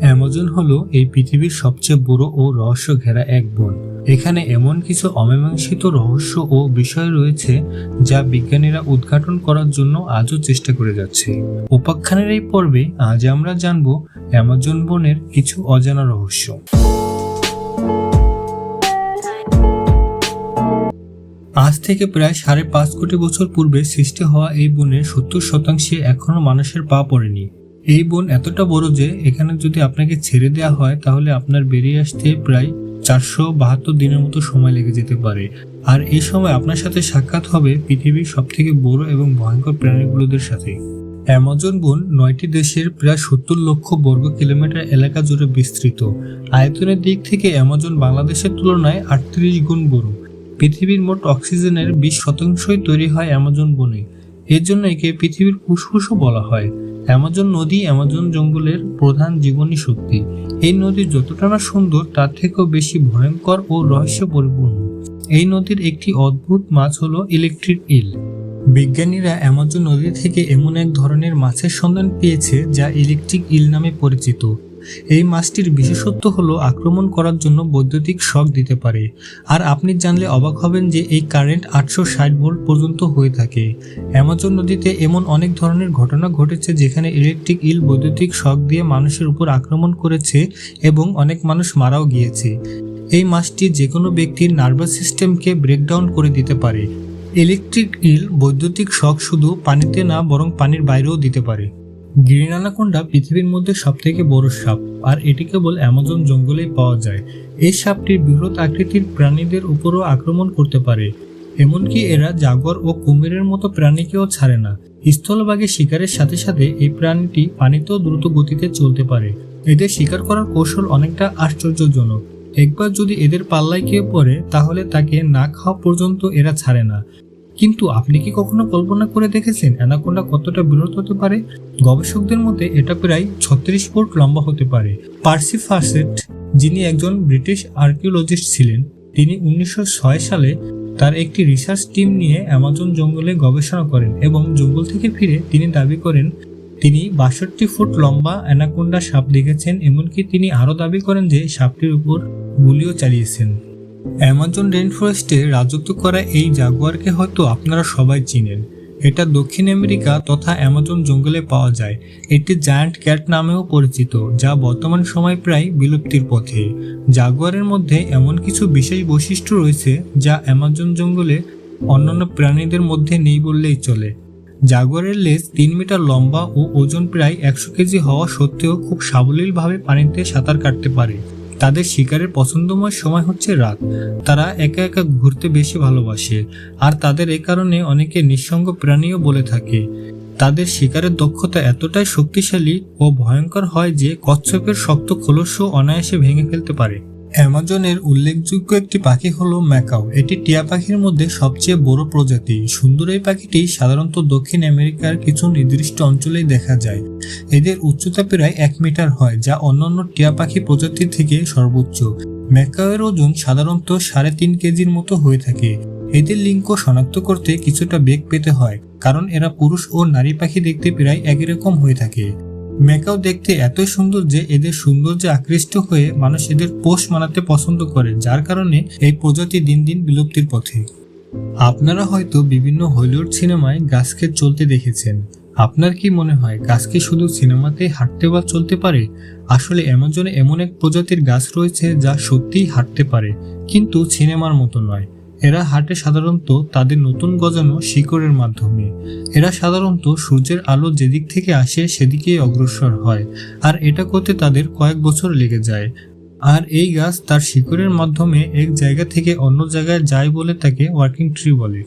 Amazon হলো এই পৃথিবীর সবচেয়ে বড় ও রহস্য ঘেরা এক বন। এখানে এমন কিছু অমীমাংসিত রহস্য ও বিষয় রয়েছে যা বিজ্ঞানীরা উদ্ঘাটন করার জন্য আজও চেষ্টা করে যাচ্ছে। উপাখ্যানের এই পর্বে আজ আমরা জানব অ্যামাজন বনের কিছু অজানা রহস্য। আজ থেকে প্রায় সাড়ে পাঁচ কোটি বছর পূর্বে সৃষ্টি হওয়া এই বনের সত্তর শতাংশে এখনও মানুষের পা পড়েনি। এই বন এতটা বড় যে এখানে যদি আপনাকে ছেড়ে দেওয়া হয়, তাহলে আপনার বেরিয়ে আসতে প্রায় চারশো বাহাত্তর দিনের মতো সময় লেগে যেতে পারে। আর এই সময় আপনার সাথে সাক্ষাৎ হবে পৃথিবীর সব থেকে বড় এবং ভয়ঙ্কর প্রাণীগুলোদের সাথে। অ্যামাজন বন নয়টি দেশের প্রায় সত্তর লক্ষ বর্গ কিলোমিটার এলাকা জুড়ে বিস্তৃত। আয়তনের দিক থেকে অ্যামাজন বাংলাদেশের তুলনায় আটত্রিশ গুণ বড়। পৃথিবীর মোট অক্সিজেনের বিশ শতাংশই তৈরি হয় অ্যামাজন বনে। এর জন্য একে পৃথিবীর ফুসফুসও বলা হয়। অ্যামাজন নদী অ্যামাজন জঙ্গলের প্রধান জীবনী শক্তি। এই নদী যতটা না সুন্দর, তার থেকেও বেশি ভয়ঙ্কর ও রহস্য পরিপূর্ণ এই নদীর একটি অদ্ভুত মাছ হলো ইলেকট্রিক ইল। বিজ্ঞানীরা অ্যামাজন নদী থেকে এমন এক ধরনের মাছের সন্ধান পেয়েছে, যা ইলেকট্রিক ইল নামে পরিচিত। এই মাছটির বিশেষত্ব হলো আক্রমণ করার জন্য বৈদ্যুতিক শক দিতে পারে। আর আপনি জানলে অবাক হবেন যে এই কারেন্ট আটশো ষাট ভোল্ট পর্যন্ত হয়ে থাকে। অ্যামাজন নদীতে এমন অনেক ধরনের ঘটনা ঘটেছে যেখানে ইলেকট্রিক ইল বৈদ্যুতিক শক দিয়ে মানুষের উপর আক্রমণ করেছে এবং অনেক মানুষ মারাও গিয়েছে। এই মাছটি যে কোনো ব্যক্তির নার্ভাস সিস্টেমকে ব্রেকডাউন করে দিতে পারে। ইলেকট্রিক ইল বৈদ্যুতিক শক শুধু পানিতে না, বরং পানির বাইরেও দিতে পারে। গ্রিন অ্যানাকোন্ডা পৃথিবীর মধ্যে সবথেকে বড় সাপ, আর এটি কেবল অ্যামাজন জঙ্গলেই পাওয়া যায়। এই সাপটি বৃহৎ আকৃতির প্রাণীদের উপরও আক্রমণ করতে পারে, এমনকি এরা জাগর ও কুমিরের মতো প্রাণীকেও ছাড়ে না। স্থলভাগে শিকারের সাথে সাথে এই প্রাণীটি পানিতেও দ্রুত গতিতে চলতে পারে। এদের শিকার করার কৌশল অনেকটা আশ্চর্যজনক। একবার যদি এদের পাল্লায় কেউ পড়ে, তাহলে তাকে না খাওয়া পর্যন্ত এরা ছাড়ে না। কিন্তু আপনি কি কখনো কল্পনা করে দেখেছেন অ্যানাকোন্ডা কতটা বৃহৎ হতে পারে? গবেষকদের মতে এটা প্রায় ছত্রিশ ফুট লম্বা হতে পারে। পার্সি ফার্সেট, যিনি একজন ব্রিটিশ আর্কিওলজিস্ট ছিলেন, তিনি উনিশশো ছয় সালে তার একটি রিসার্চ টিম নিয়ে অ্যামাজন জঙ্গলে গবেষণা করেন এবং জঙ্গল থেকে ফিরে তিনি দাবি করেন, তিনি বাষট্টি ফুট লম্বা অ্যানাকোন্ডা সাপ দেখেছেন, এমনকি তিনি আরও দাবি করেন যে সাপটির উপর গুলিও চালিয়েছেন। অ্যামাজন রেইন ফরেস্টে রাজত্ব করা এই জাগুয়ারকে হয়তো আপনারা সবাই চিনেন। এটা দক্ষিণ আমেরিকা তথা অ্যামাজন জঙ্গলে পাওয়া যায়। এটি জায়ান্ট ক্যাট নামেও পরিচিত, যা বর্তমান সময় প্রায় বিলুপ্তির পথে। জাগুয়ারের মধ্যে এমন কিছু বিশেষ বৈশিষ্ট্য রয়েছে, যা অ্যামাজন জঙ্গলে অন্যান্য প্রাণীদের মধ্যে নেই বললেই চলে। জাগুয়ারের লেজ তিন মিটার লম্বা ও ওজন প্রায় একশো কেজি হওয়া সত্ত্বেও খুব সাবলীলভাবে পানিতে সাঁতার কাটতে পারে। তাদের শিকারের পছন্দময় সময় হচ্ছে রাত। তারা একা একা ঘুরতে বেশি ভালোবাসে, আর তাদের এ কারণে অনেকে নিঃসঙ্গ প্রাণীও বলে থাকে। তাদের শিকারের দক্ষতা এতটাই শক্তিশালী ও ভয়ঙ্কর হয় যে কচ্ছপের শক্ত খোলসও অনায়াসে ভেঙে ফেলতে পারে। অ্যামাজনের উল্লেখযোগ্য একটি পাখি হলো ম্যাকাও। এটি টিয়া পাখির মধ্যে সবচেয়ে বড় প্রজাতি। সুন্দর এই পাখিটি সাধারণত দক্ষিণ আমেরিকার কিছু নির্দিষ্ট অঞ্চলেই দেখা যায়। এদের উচ্চতা প্রায় এক মিটার হয়, যা অন্যান্য টিয়া পাখি প্রজাতি থেকে সর্বোচ্চ। ম্যাকাওয়ের ওজন সাধারণত সাড়ে তিন কেজির মতো হয়ে থাকে। এদের লিঙ্গ শনাক্ত করতে কিছুটা বেগ পেতে হয়, কারণ এরা পুরুষ ও নারী পাখি দেখতে প্রায় একই রকম হয়ে থাকে। ম্যাকাও দেখতে এতই সুন্দর যে এদের সৌন্দর্যে আকৃষ্ট হয়ে মানুষ এদের পোষ মানাতে পছন্দ করে, যার কারণে এই প্রজাতি দিন দিন বিলুপ্তির পথে। আপনারা হয়তো বিভিন্ন হলিউড সিনেমায় গাছকে চলতে দেখেছেন। আপনার কি মনে হয়, গাছ কি শুধু সিনেমাতে হাঁটতে বা চলতে পারে? আসলে অ্যামাজনে এমন এক প্রজাতির গাছ রয়েছে যা সত্যিই হাঁটতে পারে, কিন্তু সিনেমার মতো নয়। এরা হাঁটে সাধারণত তাদের নতুন গজানো শিকড়ের মাধ্যমে। এরা সাধারণত সূর্যের আলো যেদিক থেকে আসে সেদিকেই অগ্রসর হয়, আর এটা করতে তাদের কয়েক বছর লেগে যায়। আর এই গাছ তার শিকড়ের মাধ্যমে এক জায়গা থেকে অন্য জায়গায় যায় বলে তাকে ওয়ার্কিং ট্রি বলে।